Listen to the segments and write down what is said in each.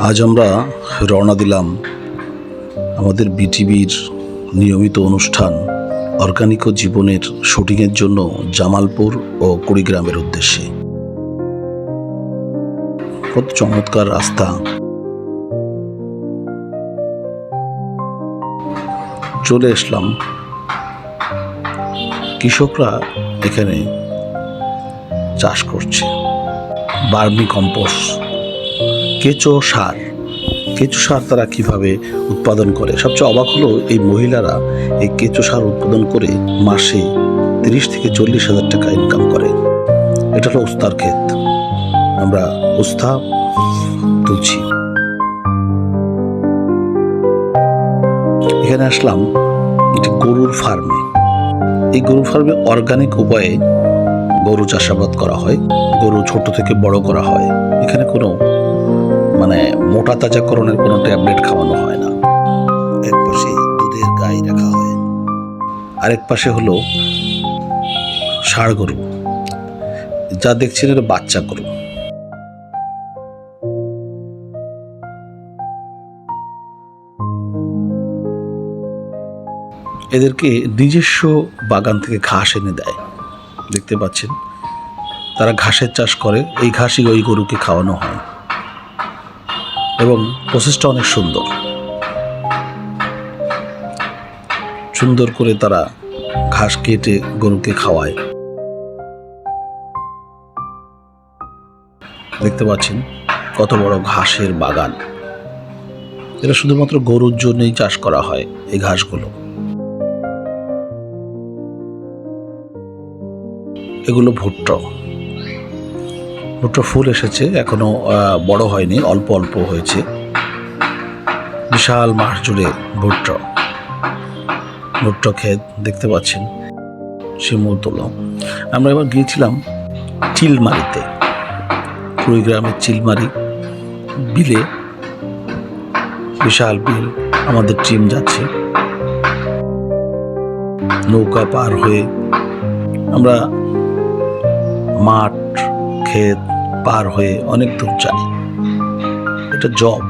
আজ আমরা রওনা দিলাম আমাদের বিটিভির নিয়মিত অনুষ্ঠান অর্গানিক জীবনের শুটিংয়ের জন্য জামালপুর ও কুড়িগ্রামের উদ্দেশ্যে। কত চমৎকার রাস্তা চলে আসলাম। কৃষকরা এখানে চাষ করছে। Vermicompost. কেঁচো সার। কেঁচো সার তারা কীভাবে উৎপাদন করে? সবচেয়ে অবাক হলো এই মহিলারা এই কেঁচো সার উৎপাদন করে মাসে তিরিশ থেকে চল্লিশ হাজার টাকা ইনকাম করে। এটা হলো উস্তার ক্ষেত। আমরা উস্তা, তুলছি। এখানে আসলাম একটি গরুর ফার্মে। এই গরুর ফার্মে অর্গানিক উপায়ে গরু চাষাবাদ করা হয়, গরু ছোট থেকে বড় করা হয়। এখানে কোনো মানে মোটা তাজাকরণের কোনো ট্যাবলেট খাওয়ানো হয় না। এক পাশে দুধের গাই রাখা হয়, আরেক পাশে হলো ষাড় গরু যা দেখছেন এটা বাচ্চা গরু। এদেরকে নিজস্ব বাগান থেকে ঘাস এনে দেয়। দেখতে পাচ্ছেন, তারা ঘাসের চাষ করে, এই ঘাসই ওই গরুকে খাওয়ানো হয়। এবং প্রসেসটা অনেক সুন্দর। সুন্দর করে তারা ঘাস কেটে গরুকে খাওয়ায়। দেখতে পাচ্ছেন কত বড় ঘাসের বাগান। এটা শুধুমাত্র গরুর জন্যই চাষ করা হয় এই ঘাসগুলো। এগুলো ভুট্টো। ভুট্টো ফুল এসেছে এখনও আহ, বড় হয়নি অল্প অল্প হয়েছে। বিশাল মাঠ জুড়ে ভুট্টো। ভুট্টো ক্ষেত দেখতে পাচ্ছেন শিমুল তোলা। আমরা এবার গিয়েছিলাম চিলমারিতে কুড়িগ্রামের চিলমারি বিলে। বিশাল বিল আমাদের টিম যাচ্ছে। নৌকা পার হয়ে আমরা মাঠ ক্ষেত পার হয়ে অনেক দূর যাই এটা জব।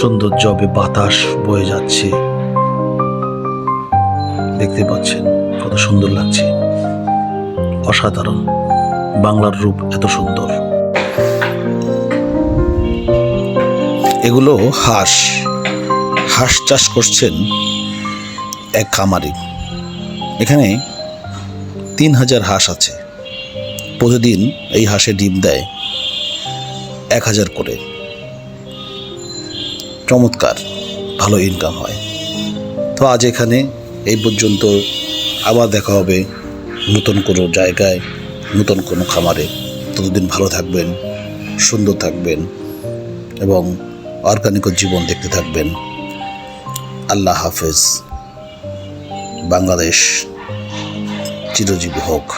সুন্দর জবে বাতাস বয়ে যাচ্ছে। দেখতে পাচ্ছেন কত সুন্দর লাগছে। অসাধারণ। বাংলার রূপ এত সুন্দর। এগুলো হাঁস। হাঁস চাষ করছেন এক খামারি। এখানে তিন হাজার হাঁস আছে। প্রতিদিন এই হাঁসে ডিম দেয় এক হাজার করে। চমৎকার, ভালো ইনকাম হয়। তো আজ এখানে এই পর্যন্ত। আবার দেখা হবে নতুন কোনো জায়গায়, নতুন কোনো খামারে। ততদিন ভালো থাকবেন, সুন্দর থাকবেন এবং অর্গানিক জীবন দেখতে থাকবেন। আল্লাহ হাফেজ। বাংলাদেশ চিরজীবী হোক।